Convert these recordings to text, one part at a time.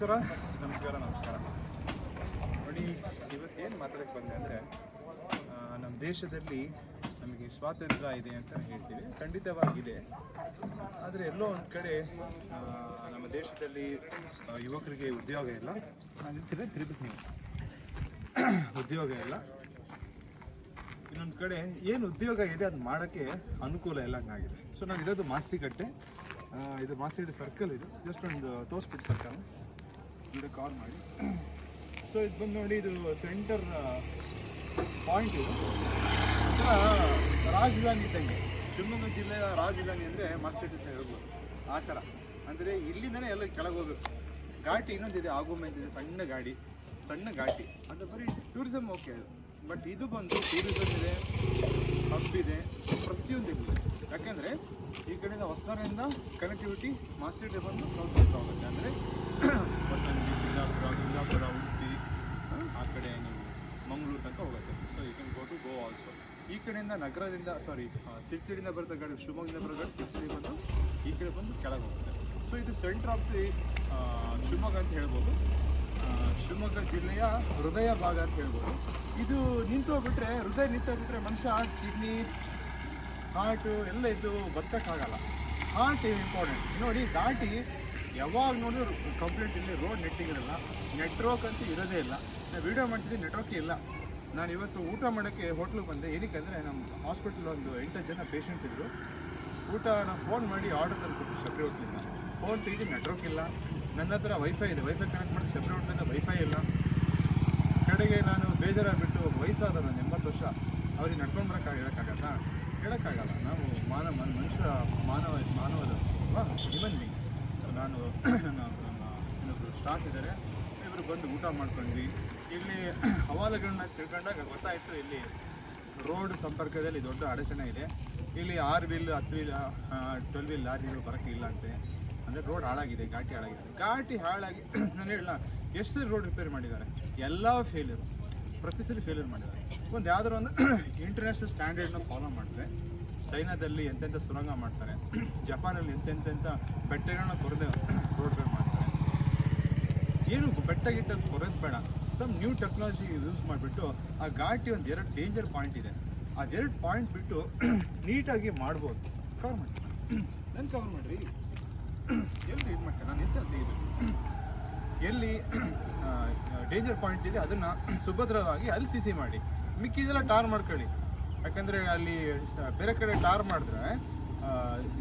ನಮಸ್ಕಾರ. ನಮಸ್ಕಾರ ನಮಸ್ಕಾರ. ನೋಡಿ ಇವತ್ತೇನು ಮಾತಾಡಕ್ಕೆ ಬಂದೆ ಅಂದರೆ ನಮ್ಮ ದೇಶದಲ್ಲಿ ನಮಗೆ ಸ್ವಾತಂತ್ರ್ಯ ಇದೆ ಅಂತ ಹೇಳ್ತೀವಿ. ಖಂಡಿತವಾಗಿದೆ. ಆದರೆ ಎಲ್ಲೋ ಒಂದು ಕಡೆ ನಮ್ಮ ದೇಶದಲ್ಲಿ ಯುವಕರಿಗೆ ಉದ್ಯೋಗ ಇಲ್ಲ. ನೀವು ಉದ್ಯೋಗ ಇಲ್ಲ. ಇನ್ನೊಂದು ಕಡೆ ಏನು ಉದ್ಯೋಗ ಇದೆ ಅದು ಮಾಡೋಕ್ಕೆ ಅನುಕೂಲ ಇಲ್ಲ ಹಂಗಾಗಿದೆ. ಸೊ ನಾವು ಇರೋದು ಮಾಸಿಕಟ್ಟೆ. ಇದು ಮಾಸ್ತಿಕಟ್ಟೆ ಸರ್ಕಲ್ ಇದು. ಜಸ್ಟ್ ಒಂದು ತೋರಿಸ್ಬಿಟ್ಟು ಸರ್ಕಲ್ ಇದು ಕಾಲ್ ಮಾಡಿ. ಸೊ ಇದು ಬಂದು ನೋಡಿ ಇದು ಸೆಂಟರ್ ಪಾಯಿಂಟ್ ಇದು. ರಾಜಧಾನಿ ಇದ್ದಂಗೆ. ಶಿವಮೊಗ್ಗ ಜಿಲ್ಲೆಯ ರಾಜಧಾನಿ ಅಂದರೆ ಮಾಸ್ತಿಕಟ್ಟೆ ಅಂತ ಹೇಳ್ಬೋದು. ಆ ಥರ. ಅಂದರೆ ಇಲ್ಲಿಂದನೇ ಎಲ್ಲ ಕೆಳಗೆ ಹೋಗಬೇಕು ಘಾಟಿ ಇನ್ನೊಂದಿದೆ, ಆಗೋಮೆ ಅಂತಿದೆ ಸಣ್ಣ ಗಾಡಿ ಸಣ್ಣ ಘಾಟಿ. ಅದು ಬರೀ ಟೂರಿಸಮ್ ಓಕೆ ಅದು. ಬಟ್ ಇದು ಬಂದು ಟೂರಿಸಮ್ ಇದೆ ಹಬ್ ಇದೆ, ಪ್ರತಿಯೊಂದು ಇದೆ. ಯಾಕೆಂದರೆ ಈ ಕಡೆಯಿಂದ ಹೊಸದಾರಿಂದ ಕನೆಕ್ಟಿವಿಟಿ ಮಾಸ್ಟರ್ ಬಂದು ಸೌತ್ ಹೋಗುತ್ತೆ. ಅಂದರೆ ಹೊಸಂಗಿ ಸಿಂಗಾಪುರ ಬಿಜಾಪುರ ಉಡುಪಿ ಆ, ಕಡೆ ನೀವು ಮಂಗಳೂರು ತನಕ ಹೋಗುತ್ತೆ so you can go to go also ಈ ಕಡೆಯಿಂದ ನಗರದಿಂದ ಸಾರಿ ತಿರ್ತಿಡಿಂದ ಬರುತ್ತೆ ಗಾಡಿ ಶಿವಮೊಗ್ಗದಿಂದ ಬರೋ ಗಾಡಿ ತಿರ್ತಿಡಿ ಬಂದು ಈ ಕಡೆ ಬಂದು ಕೆಳಗೆ ಹೋಗುತ್ತೆ ಸೊ ಇದು ಸೆಂಟ್ರ್ ಆಫ್ ದಿ ಶಿವಮೊಗ್ಗ ಅಂತ ಹೇಳ್ಬೋದು ಶಿವಮೊಗ್ಗ ಜಿಲ್ಲೆಯ ಹೃದಯ ಭಾಗ ಅಂತ ಹೇಳ್ಬೋದು ಇದು ನಿಂತು ಹೋಗ್ಬಿಟ್ರೆ ಹೃದಯ ನಿಂತು ಹೋಗ್ಬಿಟ್ರೆ ಮನುಷ್ಯ ಕಿಡ್ನಿ ಹಾರ್ಟು ಎಲ್ಲ ಇದ್ದು ಬದುಕೋಕ್ಕಾಗಲ್ಲ ಹಾರ್ಟ್ ಇಂಪಾರ್ಟೆಂಟ್ ನೋಡಿ ದಾಟಿ ಯಾವಾಗ ನೋಡಿದ್ರು ಕಂಪ್ಲೇಂಟ್ ಇಲ್ಲಿ ರೋಡ್ ನೆಟ್ಟಿಂಗ್ ಇರಲ್ಲ ನೆಟ್ವರ್ಕ್ ಅಂತೂ ಇರೋದೇ ಇಲ್ಲ. ನಾನು ವೀಡಿಯೋ ಮಾಡ್ತೀನಿ ನೆಟ್ವರ್ಕೇ ಇಲ್ಲ. ನಾನು ಇವತ್ತು ಊಟ ಮಾಡೋಕ್ಕೆ ಹೋಟ್ಲಿಗೆ ಬಂದೆ. ಏನಕ್ಕೆ ನಮ್ಮ ಹಾಸ್ಪಿಟಲ್ ಒಂದು ಎಂಟು ಜನ ಪೇಷಂಟ್ಸ್ ಇದ್ದರು ಊಟ ನಾನು ಫೋನ್ ಮಾಡಿ ಆರ್ಡರ್ ತಂದು ಕೊಟ್ಟು ಶಬರಿ ಹೋಟ್ಲಿಂದ ಫೋನ್ ತೆಗೆದು ನೆಟ್ವರ್ಕ್ ಇಲ್ಲ. ನನ್ನ ಹತ್ರ ವೈಫೈ ಇದೆ. ವೈಫೈ ಕನೆಕ್ಟ್ ಮಾಡಿ ಶಬರಿ ಹೋಟ್ಲಿಂದ ವೈಫೈ ಇಲ್ಲ. ಕಡೆಗೆ ನಾನು ಬೇಜಾರಾಗಿಬಿಟ್ಟು ವಯಸ್ಸಾದ ನಾನು ಎಂಬತ್ತು ವರ್ಷ. ಅವ್ರಿಗೆ ನಡ್ಕೊಂಡು ಬರೋಕ್ಕಾಗ ಹೇಳೋಕ್ಕಾಗಲ್ಲ ಹೇಳೋಕ್ಕಾಗಲ್ಲ ನಾವು ಮಾನವ ಮನ್- ಮನುಷ್ಯ ಮಾನವ ಮಾನವದ ಸೊ ನಾನು ಇನ್ನೊಬ್ಬರು ಸ್ಟಾಫ್ ಇದ್ದಾರೆ. ಇಬ್ಬರು ಬಂದು ಊಟ ಮಾಡ್ಕೊಂಡ್ವಿ. ಇಲ್ಲಿ ಹವಾಲುಗಳನ್ನ ತಿಳ್ಕೊಂಡಾಗ ಗೊತ್ತಾಯಿತು, ಇಲ್ಲಿ ರೋಡ್ ಸಂಪರ್ಕದಲ್ಲಿ ದೊಡ್ಡ ಅಡಚಣೆ ಇದೆ. ಇಲ್ಲಿ ಆರು ವೀಲ್ ಹತ್ತು ವೀಲ್ ಟ್ವೆಲ್ ವೀಲ್ ಲಾರಿಗಳು ಬರೋಕ್ಕೆ ಇಲ್ಲ ಅಂತೆ. ಅಂದರೆ ರೋಡ್ ಹಾಳಾಗಿದೆ, ಘಾಟಿ ಹಾಳಾಗಿದೆ. ಘಾಟಿ ಹಾಳಾಗಿ ನಾನು ಹೇಳಲ್ಲ, ಎಷ್ಟು ರೋಡ್ ರಿಪೇರ್ ಮಾಡಿದ್ದಾರೆ? ಎಲ್ಲ ಫೇಲ್ಯೂರ್ ಪ್ರತಿ ಸರಿ ಫೇಲ್ಯೂರ್ ಮಾಡಿದ್ದಾರೆ. ಒಂದು ಯಾವುದಾದ್ರು ಒಂದು ಇಂಟರ್ನ್ಯಾಷನಲ್ ಸ್ಟ್ಯಾಂಡರ್ಡ್ನ ಫಾಲೋ ಮಾಡಿದ್ರೆ ಚೈನಾದಲ್ಲಿ ಎಂತೆಂಥ ಸುರಂಗ ಮಾಡ್ತಾರೆ, ಜಪಾನಲ್ಲಿ ಎಂತೆಂತೆಂಥ ಬೆಟ್ಟಗಳನ್ನ ಕೊರೆದು ರೋಡ್ಗಳು ಮಾಡ್ತಾರೆ. ಏನು ಬೆಟ್ಟ ಗಿಟ್ಟ ಕೊರೆದು ಬೇಡ ಸಮ್ ನ್ಯೂ ಟೆಕ್ನಾಲಜಿ ಯೂಸ್ ಮಾಡಿಬಿಟ್ಟು ಆ ಘಾಟಿ ಒಂದು ಎರಡು ಡೇಂಜರ್ ಪಾಯಿಂಟ್ ಇದೆ. ಅದೆರಡು ಪಾಯಿಂಟ್ ಬಿಟ್ಟು ನೀಟಾಗಿ ಮಾಡ್ಬೋದು. ಕವರ್ ಮಾಡಿ. ನನ್ನ ಕವರ್ ಮಾಡಿರಿ. ಎಲ್ಲಿ ಇದು ಮಾಡ್ತಾರೆ? ನಾನು ಎಂತ ಇದು ಎಲ್ಲಿ ಡೇಂಜರ್ ಪಾಯಿಂಟ್ ಇದೆ, ಅದನ್ನು ಸುಭದ್ರವಾಗಿ ಅಲ್ಲಿ ಸಿ ಸಿ ಮಾಡಿ. ಮಿಕ್ಕಿದೆಲ್ಲ ಟಾರ್ ಮಾಡ್ಕೊಳ್ಳಿ. ಯಾಕಂದರೆ ಅಲ್ಲಿ ಬೇರೆ ಕಡೆ ಟಾರ್ ಮಾಡಿದ್ರೆ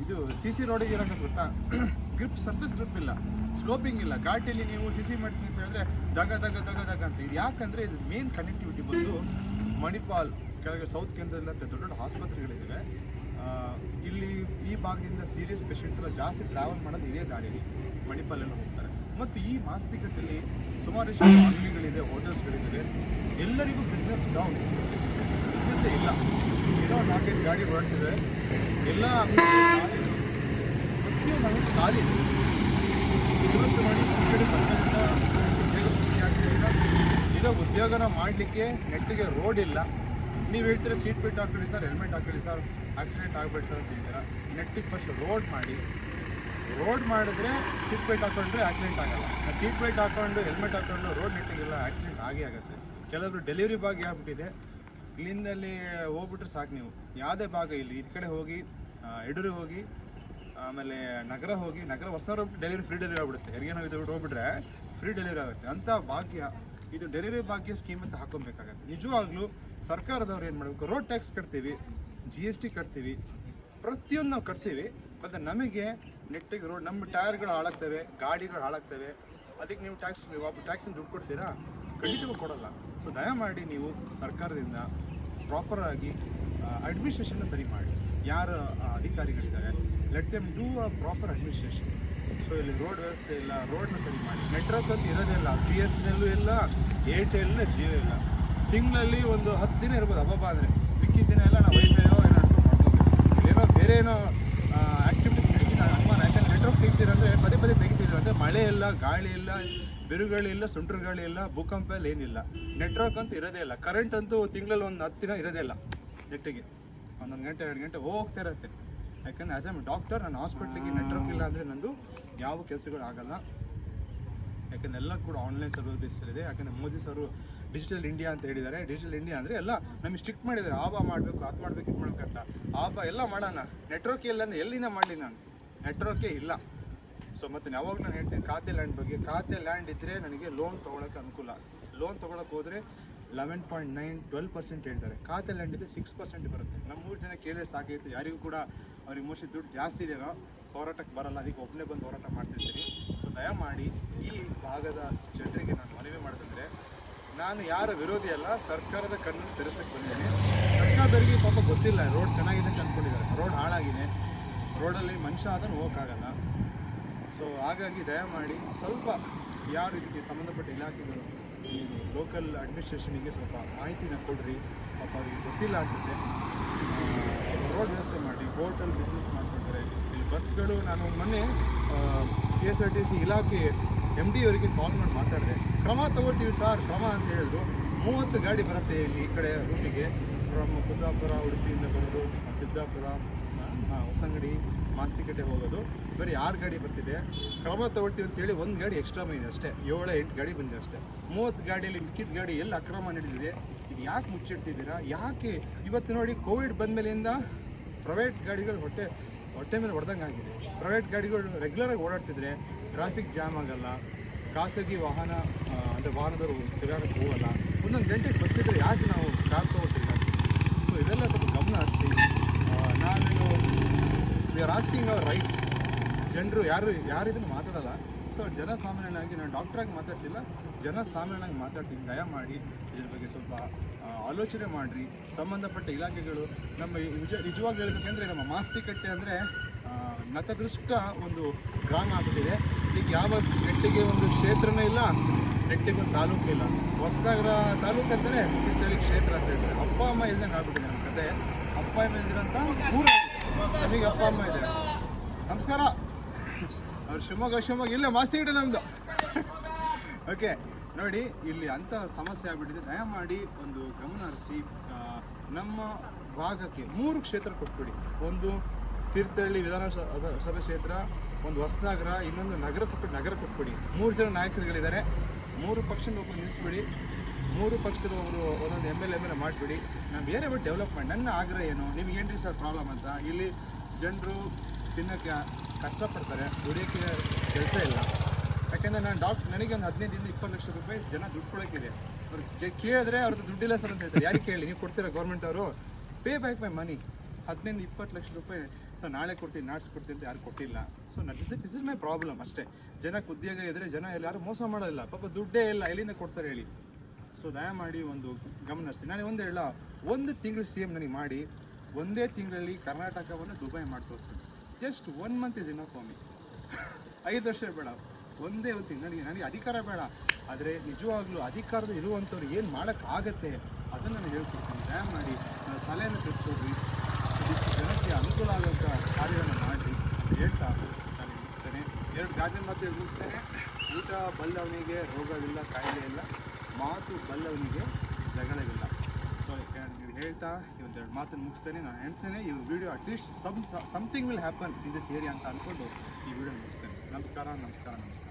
ಇದು ಸಿ ಸಿ ರೋಡಿಗೆ ಇರೋಂಥ ಗೊತ್ತಾ? ಗ್ರಿಪ್, ಸರ್ಫೇಸ್ ಗ್ರಿಪ್ ಇಲ್ಲ. ಸ್ಲೋಪಿಂಗ್ ಇಲ್ಲ. ಘಾಟಿಯಲ್ಲಿ ನೀವು ಸಿ ಸಿ ಮಾಡ್ತೀನಿ ಅಂತ ಹೇಳಿದ್ರೆ ದಗ ದಗ ದಗ ದಗ ಅಂತ. ಇದು ಯಾಕಂದರೆ ಇದು ಮೇನ್ ಕನೆಕ್ಟಿವಿಟಿ ಬಂದು ಮಣಿಪಾಲ್ ಕೆಳಗೆ ಸೌತ್ ಕೇಂದ್ರದಲ್ಲಿ ಅಂತ ದೊಡ್ಡ ದೊಡ್ಡ ಆಸ್ಪತ್ರೆಗಳಿದ್ದಾವೆ ಇಲ್ಲಿ ಈ ಭಾಗದಿಂದ ಸೀರಿಯಸ್ ಪೇಷಂಟ್ಸ್ ಎಲ್ಲ ಜಾಸ್ತಿ ಟ್ರಾವೆಲ್ ಮಾಡೋದು ಇದೇ ದಾರಿಯಲ್ಲಿ ಮಣಿಪಾಲೆಲ್ಲ ಹೋಗ್ತಾರೆ. ಮತ್ತು ಈ ಮಾಸ್ತಿಕದಲ್ಲಿ ಸುಮಾರಷ್ಟು ಅಂಗಡಿಗಳಿದೆ ಹೋಟೆಲ್ಸ್ಗಳಿದ್ದಾವೆ ಎಲ್ಲರಿಗೂ ಬಿಸ್ನೆಸ್ ಡೌನ್ ಬಿಸ್ನೆಸ್ಸೇ ಇಲ್ಲ. ಏನೋ ನಾಲ್ಕೈದು ಗಾಡಿ ಹೊರಡ್ತಿದೆ ಎಲ್ಲ ಖಾಲಿ. ಮಾಡಿ ಕಡೆ ಉದ್ಯೋಗನ ಮಾಡಲಿಕ್ಕೆ ನೆಟ್ಟಿಗೆ ರೋಡ್ ಇಲ್ಲ. ನೀವು ಹೇಳ್ತೀರ ಸೀಟ್ ಬೆಲ್ಟ್ ಹಾಕೊಳ್ಳಿ ಸರ್ ಹೆಲ್ಮೆಟ್ ಹಾಕೊಳ್ಳಿ ಸರ್ ಆಕ್ಸಿಡೆಂಟ್ ಆಗಬೇಡಿ ಸರ್ ಅಂತ ಹೇಳ್ತೀರಾ? ನೆಟ್ಟಿಗೆ ಫಸ್ಟ್ ರೋಡ್ ಮಾಡಿ. ರೋಡ್ ಮಾಡಿದ್ರೆ ಸೀಟ್ ಬೆಲ್ಟ್ ಹಾಕೊಂಡ್ರೆ ಆಕ್ಸಿಡೆಂಟ್ ಆಗಲ್ಲ. ಸೀಟ್ ಬೆಲ್ಟ್ ಹಾಕೊಂಡು ಹೆಲ್ಮೆಟ್ ಹಾಕೊಂಡು ರೋಡ್ ನೆಟ್ಟಿಗೆಲ್ಲ ಆಕ್ಸಿಡೆಂಟ್ ಆಗೇ ಆಗುತ್ತೆ. ಕೆಲವರು ಡೆಲಿವರಿ ಬಾಗಿ ಆಗ್ಬಿಟ್ಟಿದೆ. ಇಲ್ಲಿಂದಲ್ಲಿ ಹೋಗ್ಬಿಟ್ರೆ ಸಾಕು ನೀವು. ಯಾವುದೇ ಭಾಗ ಇಲ್ಲಿ. ಈ ಕಡೆ ಹೋಗಿ ಎಡೂರಿಗೆ ಹೋಗಿ, ಆಮೇಲೆ ನಗರ ಹೋಗಿ, ನಗರ ಹೊಸ ಡೆಲಿವರಿ ಫ್ರೀ ಡೆಲಿವರಿ ಆಗ್ಬಿಡುತ್ತೆ. ಹೆರಿಗೆ ನಾವು ಇದು ಹೋಗ್ಬಿಟ್ರೆ ಫ್ರೀ ಡೆಲಿವರಿ ಆಗುತ್ತೆ. ಅಂಥ ಭಾಗ್ಯ, ಇದು ಡೆಲಿವರಿ ಭಾಗ್ಯ ಸ್ಕೀಮ್ ಅಂತ ಹಾಕೊಬೇಕಾಗತ್ತೆ ನಿಜವಾಗ್ಲೂ ಸರ್ಕಾರದವ್ರು ಏನು ಮಾಡಬೇಕು? ರೋಡ್ ಟ್ಯಾಕ್ಸ್ ಕಟ್ತೀವಿ ಜಿ ಎಸ್ ಟಿ ಕಟ್ತೀವಿ, ಪ್ರತಿಯೊಂದು ನಾವು ಕಟ್ತೀವಿ, ಮತ್ತು ನಮಗೆ ನೆಟ್ಟಿಗೆ ರೋಡ್ ನಮ್ಮ ಟೈರ್ಗಳು ಹಾಳಾಗ್ತವೆ, ಗಾಡಿಗಳು ಹಾಳಾಗ್ತವೆ. ಅದಕ್ಕೆ ನೀವು ಟ್ಯಾಕ್ಸ್ ನೀವು ಟ್ಯಾಕ್ಸಿನ ದುಡ್ಡು ಕೊಡ್ತೀರಾ? ಖಂಡಿತವಾಗಿ ಕೊಡೋಲ್ಲ. ಸೊ ದಯಮಾಡಿ ನೀವು ಸರ್ಕಾರದಿಂದ ಪ್ರಾಪರಾಗಿ ಅಡ್ಮಿನಿಸ್ಟ್ರೇಷನ್ನ ಸರಿ ಮಾಡಿ. ಯಾರು ಅಧಿಕಾರಿಗಳಿದ್ದಾರೆ let them do a proper administration so ಇಲ್ಲಿ ರೋಡ್ ವ್ಯವಸ್ಥೆ ಇಲ್ಲ ರೋಡ್ನ ಸರಿ ಮಾಡಿ. ನೆಟ್ವರ್ಕ್ ಅಂತ ಇರೋದೇ ಇಲ್ಲ ಬಿ ಎಸ್ ಎನ್ ಎಲ್ಲೂ ಇಲ್ಲ ಏರ್ಟೆಲ್ ಜಿಯೋ ಇಲ್ಲ. ತಿಂಗಳಲ್ಲಿ ಒಂದು ಹತ್ತು ದಿನ ಇರ್ಬೋದು, ಹಬ್ಬ ಆದರೆ ಮಿಕ್ಕಿದ ದಿನ ಎಲ್ಲ ನಾವು ವೈಫೈಯೋ ಏನೋ ಅಡ್ಕೊಂಡು ಮಾಡ್ಕೋಬೇಕು ಏನೋ ಬೇರೆ ಏನೋ ಆ್ಯಕ್ಟಿವಿಟೀಸ್ ನಡೀತೀನಿ ಅನುಮಾನ. ಯಾಕಂದರೆ ನೆಟ್ವರ್ಕ್ ತೆಗಿತೀರಂದ್ರೆ ಪದೇ ಪದೇ ತೆಗಿತೀವಿ ಅಂದರೆ ಮಳೆ ಇಲ್ಲ, ಗಾಳಿ ಇಲ್ಲ ಬಿರುಗಾಳಿ ಇಲ್ಲ ಸುಂಟ್ರ ಗಾಳಿ ಇಲ್ಲ ಭೂಕಂಪ ಇಲ್ಲ ಏನಿಲ್ಲ. ನೆಟ್ವರ್ಕ್ ಅಂತೂ ಇರೋದೇ ಇಲ್ಲ. ಕರೆಂಟ್ ಅಂತೂ ತಿಂಗಳಲ್ಲಿ ಒಂದು ಹತ್ತು ದಿನ ಇರೋದೇ ಇಲ್ಲ ನೆಟ್ಟಿಗೆ. ಒಂದೊಂದು ಗಂಟೆ, ಎರಡು ಗಂಟೆ ಹೋಗ್ತಾ ಇರುತ್ತೆ. ಯಾಕಂದರೆ ಆ್ಯಸ್ ಎಂ ಡಾಕ್ಟರ್ ನಾನು ಹಾಸ್ಪಿಟ್ಲಿಗೆ ನೆಟ್ವರ್ಕ್ ಇಲ್ಲ ಅಂದರೆ ನಂದು ಯಾವ ಕೆಲಸಗಳು ಆಗಲ್ಲ. ಯಾಕಂದ್ರೆ ಎಲ್ಲ ಕೂಡ ಆನ್ಲೈನ್ ಸರ್ವಿಸ್ ಇದೆ. ಯಾಕಂದ್ರೆ ಮೋದಿ ಸರ್ ಡಿಜಿಟಲ್ ಇಂಡಿಯಾ ಅಂತ ಹೇಳಿದ್ದಾರೆ. ಡಿಜಿಟಲ್ ಇಂಡಿಯಾ ಅಂದರೆ ಎಲ್ಲ ನಮಗೆ ಸ್ಟ್ರಿಕ್ಟ್ ಮಾಡಿದ್ದಾರೆ. ಆಬ ಮಾಡಬೇಕು ಅದು ಮಾಡಬೇಕು, ಇದು ಮಾಡ್ಬೇಕಂತ. ಆಬ ಎಲ್ಲ ಮಾಡೋಣ. ನೆಟ್ವರ್ಕ್ ಇಲ್ಲ ಅಂದರೆ ಎಲ್ಲಿಂದ ಮಾಡಲಿ ನಾನು? ನೆಟ್ವರ್ಕೇ ಇಲ್ಲ. ಸೊ ಮತ್ತೆ ಯಾವಾಗ ನಾನು ಹೇಳ್ತೀನಿ, ಖಾತೆ ಲ್ಯಾಂಡ್ ಬಗ್ಗೆ. ಖಾತೆ ಲ್ಯಾಂಡ್ ಇದ್ದರೆ ನನಗೆ ಲೋನ್ ತೊಗೊಳಕ್ಕೆ ಅನುಕೂಲ. ಲೋನ್ ತೊಗೊಳಕ್ಕೆ ಹೋದರೆ eleven point nine twelve percent ಹೇಳ್ತಾರೆ. ಖಾತೆ ಲ್ಯಾಂಡ್ ಇದ್ದರೆ ಸಿಕ್ಸ್ ಪರ್ಸೆಂಟ್ ಬರುತ್ತೆ. ನಮ್ಮ ಮೂರು ಜನ ಕೇಳಿದ್ರೆ ಸಾಕಾಯಿತು ಯಾರಿಗೂ ಕೂಡ ಅವ್ರಿಗೆ ಮೋಸ್ಟ್ಲಿ ದುಡ್ಡು ಜಾಸ್ತಿ ಇದೆಯೋ, ಹೋರಾಟಕ್ಕೆ ಬರಲ್ಲ. ಅದಕ್ಕೆ ಒಬ್ಬನೇ ಬಂದು ಹೋರಾಟ ಮಾಡ್ತಿರ್ತೀನಿ ಸೊ ದಯಮಾಡಿ ಈ ಭಾಗದ ಜನರಿಗೆ ನಾನು ಮನವಿ ಮಾಡಿದ್ರೆ ನಾನು ಯಾರ ವಿರೋಧಿ ಅಲ್ಲ, ಸರ್ಕಾರದ ಕಣ್ಣನ್ನು ತೆರೆಸಕ್ಕೆ ಬಂದಿದ್ದೀನಿ. ಸರ್ಕಾರದವರಿಗೆ ಪಾಪ ಗೊತ್ತಿಲ್ಲ. ರೋಡ್ ಚೆನ್ನಾಗಿದೆ ಅಂತ ಅಂದ್ಕೊಂಡಿದ್ದಾರೆ ರೋಡ್ ಹಾಳಾಗಿದೆ. ರೋಡಲ್ಲಿ ಮನುಷ್ಯ ಅದನ್ನು ಹೋಗೋಕ್ಕಾಗಲ್ಲ. ಸೊ ಹಾಗಾಗಿ ದಯಮಾಡಿ ಸ್ವಲ್ಪ ಯಾರು ಇದಕ್ಕೆ ಸಂಬಂಧಪಟ್ಟ ಇಲಾಖೆಗಳು, ಈ ಲೋಕಲ್ ಅಡ್ಮಿನಿಸ್ಟ್ರೇಷನಿಗೆ ಸ್ವಲ್ಪ ಮಾಹಿತಿನ ಕೊಡ್ರಿ. ಪಾಪ ಅವ್ರಿಗೆ ಗೊತ್ತಿಲ್ಲ ಅನಿಸುತ್ತೆ. ರೋಡ್ ವ್ಯವಸ್ಥೆ ಮಾಡಿ ಹೋಟೆಲ್ ಬಿಸ್ನೆಸ್ ಮಾಡ್ಕೊಳ್ತಾರೆ ಇಲ್ಲಿ ಬಸ್ಗಳು ನಾನು ಮೊನ್ನೆ K S R T C ಇಲಾಖೆ ಎಂ ಡಿ ಅವರಿಗೆ ಕಾಲ್ ಮಾಡಿ ಮಾತಾಡಿದೆ. ಕ್ರಮ ತಗೊಳ್ತೀವಿ ಸರ್ ಕ್ರಮ ಅಂತ ಹೇಳಿದ್ರು. ಮೂವತ್ತು ಗಾಡಿ ಬರುತ್ತೆ ಇಲ್ಲಿ ಈ ಕಡೆ ರೂಟಿಗೆ ಫ್ರಮ್ ಕುಂದಾಪುರ, ಉಡುಪಿಯಿಂದ ಬರೋದು, ಸಿದ್ದಾಪುರ ಹೊಸಂಗಡಿ ಮಾಸಿಕಟ್ಟೆ ಹೋಗೋದು. ಬರೀ ಆರು ಗಾಡಿ ಬರ್ತಿದೆ. ಕ್ರಮ ತಗೊಳ್ತೀವಿ ಅಂತ ಹೇಳಿ ಒಂದು ಗಾಡಿ ಎಕ್ಸ್ಟ್ರಾ ಮೈನ್ ಅಷ್ಟೇ. ಏಳು ಎಂಟು ಗಾಡಿ ಬಂದಿದೆ ಅಷ್ಟೇ. ಮೂವತ್ತು ಗಾಡಿಯಲ್ಲಿ ಮಿಕ್ಕಿದ ಗಾಡಿ ಎಲ್ಲಿ ಅಕ್ರಮ ನಡೆದಿದೆ. ಇದು ಯಾಕೆ ಮುಚ್ಚಿಡ್ತಿದ್ದೀರಾ? ಯಾಕೆ? ಇವತ್ತು ನೋಡಿ ಕೋವಿಡ್ ಬಂದಮೇಲಿಂದ ಪ್ರೈವೇಟ್ ಗಾಡಿಗಳು ಹೊಟ್ಟೆ ಹೊಟ್ಟೆ ಮೇಲೆ ಹೊಡೆದಂಗೆ ಆಗಿದೆ. ಪ್ರೈವೇಟ್ ಗಾಡಿಗಳು ರೆಗ್ಯುಲರಾಗಿ ಓಡಾಡ್ತಿದ್ರೆ ಟ್ರಾಫಿಕ್ ಜಾಮ್ ಆಗಲ್ಲ. ಖಾಸಗಿ ವಾಹನ ಅಂದರೆ ವಾಹನದವರು ತಿರುಗಾಡಕ್ಕೆ ಹೋಗಲ್ಲ. ಒಂದೊಂದು ಗಂಟೆಗೆ ಬಸ್ ಇದ್ದರೆ ಯಾಕೆ ನಾವು ಕಾರ್ ತಗೋತೀವಿ ಸೊ ಇದೆಲ್ಲ ಸ್ವಲ್ಪ ಗಮನ ಹರಿಸಿ. ನಾನು we are asking our rights ಜನರು ಯಾರು ಯಾರು ಇದನ್ನು ಮಾತಾಡಲ್ಲ. ಸೊ ಜನಸಾಮಾನ್ಯನಾಗಿ ನಾನು ಡಾಕ್ಟ್ರಾಗಿ ಮಾತಾಡ್ತಿಲ್ಲ. ಜನಸಾಮಾನ್ಯನಾಗಿ ಮಾತಾಡ್ತೀನಿ. ದಯಮಾಡಿ ಇದ್ರ ಬಗ್ಗೆ ಸ್ವಲ್ಪ ಆಲೋಚನೆ ಮಾಡಿರಿ. ಸಂಬಂಧಪಟ್ಟ ಇಲಾಖೆಗಳು ನಮ್ಮ ನಿಜ ನಿಜವಾಗಿ ಹೇಳ್ಬೇಕಂದ್ರೆ ನಮ್ಮ ಮಾಸ್ತಿಕಟ್ಟೆ ಅಂದರೆ ನತದೃಷ್ಟ ಒಂದು ಗ್ರಾಮ ಆಗ್ಬಿಟ್ಟಿದೆ. ಈಗ ಯಾವ ನೆಟ್ಟಿಗೆ ಒಂದು ಕ್ಷೇತ್ರನೇ ಇಲ್ಲ, ನೆಟ್ಟಿಗೆ ಒಂದು ತಾಲೂಕು ಇಲ್ಲ. ಹೊಸನಗರ ತಾಲೂಕು ಹುಟ್ಟಿದಲ್ಲಿ ಕ್ಷೇತ್ರ ಅಂತ ಹೇಳ್ತಾರೆ. ಅಪ್ಪ, ಅಮ್ಮ ಇಲ್ದಂಗೆ ಆಗ್ಬಿಟ್ಟಿದೆ ನಮ್ಮ ಕತೆ. ಅಪ್ಪ, ಅಮ್ಮ ಇದ್ರಂತ ಊರ ನಮಗೆ ಅಪ್ಪ ಅಮ್ಮ ಇದೆ ನಮಸ್ಕಾರ. ಅವ್ರು ಶಿವಮೊಗ್ಗ ಶಿವಮೊಗ್ಗ. ಇಲ್ಲೇ ಮಾಸ್ತಿ ಇಡ ನಮ್ದು. ಓಕೆ ನೋಡಿ, ಇಲ್ಲಿ ಅಂಥ ಸಮಸ್ಯೆ ಆಗ್ಬಿಟ್ಟಿದೆ. ದಯಮಾಡಿ ಒಂದು ಗಮನ ಹರಿಸಿ. ನಮ್ಮ ಭಾಗಕ್ಕೆ ಮೂರು ಕ್ಷೇತ್ರ ಕೊಟ್ಬಿಡಿ. ಒಂದು ತೀರ್ಥಹಳ್ಳಿ ವಿಧಾನಸಭಾ ಸಭೆ ಕ್ಷೇತ್ರ, ಒಂದು ಹೊಸನಗರ, ಇನ್ನೊಂದು ನಗರಸಭೆ ನಗರ ಕೊಟ್ಬಿಡಿ. ಮೂರು ಜನ ನಾಯಕರುಗಳಿದ್ದಾರೆ. ಮೂರು ಪಕ್ಷ ಒಬ್ಬರು ನಿಲ್ಲಿಸ್ಬಿಡಿ ಮೂರು ಪಕ್ಷದ ಒಬ್ಬರು ಒಂದೊಂದು M L M L A ಮಾಡಿಬಿಡಿ. ನಾನು ಬೇರೆ ಬಿಟ್ಟು ಡೆವಲಪ್ಮೆಂಟ್ ನನ್ನ ಆಗ್ರಹ ಏನು? ನಿಮ್ಗೆ ರೀ ಸರ್ ಪ್ರಾಬ್ಲಮ್ ಅಂತ? ಇಲ್ಲಿ ಜನರು ತಿನ್ನೋಕ್ಕೆ ಕಷ್ಟಪಡ್ತಾರೆ, ದುಡಿಯೋಕ್ಕೆ ಕೆಲಸ ಇಲ್ಲ. ಯಾಕೆಂದರೆ ನಾನು ಡಾಕ್ಟರ್ ನನಗೆ ಒಂದು ಹದಿನೈದರಿಂದ ಇಪ್ಪತ್ತು ಲಕ್ಷ ರೂಪಾಯಿ ಜನ ದುಡ್ಡು ಕೊಡೋಕ್ಕಿದೆ. ಅವ್ರು ಜ ಕೇಳಿದ್ರೆ ಅವ್ರದ್ದು ದುಡ್ಡಿಲ್ಲ ಸರ್ ಅಂತ ಹೇಳ್ತಾರೆ. ಯಾರಿಗೆ ಕೇಳಿ? ನೀವು ಕೊಡ್ತೀರಾ ಗೌರ್ಮೆಂಟ್ ಅವರು? ಪೇ ಬ್ಯಾಕ್ ಮೈ ಮನಿ ಹದಿನೈದು ಇಪ್ಪತ್ತು ಲಕ್ಷ ರೂಪಾಯಿ ಸೊ ನಾಳೆ ಕೊಡ್ತೀನಿ, ನಾಡ್ಸ್ ಕೊಡ್ತೀನಿ ಅಂತ ಯಾರು ಕೊಟ್ಟಿಲ್ಲ. So this this is my problem ಅಷ್ಟೇ. ಜನಕ್ಕೆ ಉದ್ಯೋಗ ಇದ್ದರೆ ಜನ ಎಲ್ಲ ಯಾರು ಮೋಸ ಮಾಡೋದಿಲ್ಲ. ಪಾಪ ದುಡ್ಡೇ ಇಲ್ಲ. ಎಲ್ಲಿಂದ ಕೊಡ್ತಾರೆ ಹೇಳಿ? ಸೊ ದಯಮಾಡಿ ಒಂದು ಗಮನಿಸಿ ನಾನು ಒಂದು ಹೇಳ, ಒಂದು ತಿಂಗಳು ಸಿ ಎಂ ನನಗೆ ಮಾಡಿ, ಒಂದೇ ತಿಂಗಳಲ್ಲಿ ಕರ್ನಾಟಕವನ್ನು ದುಬೈ ಮಾಡಿ ತೋರಿಸ್ತೀನಿ. Just one month is enough for me ಐದು ವರ್ಷ ಬೇಡ. ಒಂದೇ ಒಂದು ತಿಂಗಳು ನನಗೆ ನನಗೆ ಅಧಿಕಾರ ಬೇಡ. ಆದರೆ ನಿಜವಾಗ್ಲೂ ಅಧಿಕಾರದ ಇರುವಂಥವ್ರು ಏನು ಮಾಡೋಕ್ಕಾಗತ್ತೆ ಅದನ್ನು ನಾನು ಹೇಳ್ಕೊಡ್ತೀನಿ. ದಯಮಾಡಿ ನನ್ನ ಸಲಹೆಯನ್ನು ಇದಿಷ್ಟು ಜನಕ್ಕೆ ಅನುಕೂಲ ಆಗುವಂಥ ಕಾರ್ಯವನ್ನು ಮಾಡಿ ಹೇಳ್ತಾ ನಾನು ಮುಗಿಸ್ತೇನೆ. ಎರಡು ಗಾಜಿನ ಮಾತು ಮುಗಿಸ್ತೇನೆ. ಊಟ, ಬಲ್ಲವನಿಗೆ ರೋಗವಿಲ್ಲ, ಕಾಯಿಲೆ ಇಲ್ಲ. ಮಾತು ಬಲ್ಲವನಿಗೆ ಜಗಳವಿಲ್ಲ. ಸೊ ನೀವು ಹೇಳ್ತಾ? ಒಂದೆರಡು ಮಾತನ್ನು ಮುಗಿಸ್ತೇನೆ. ನಾನು ಹೇಳ್ತೇನೆ, ಈ video at least some something will happen in this area ಅಂತ ಅಂದ್ಕೊಂಡು ಈ ವಿಡಿಯೋ ಮುಗಿಸ್ತೇನೆ. ನಮಸ್ಕಾರ ನಮಸ್ಕಾರ ನಮಸ್ಕಾರ.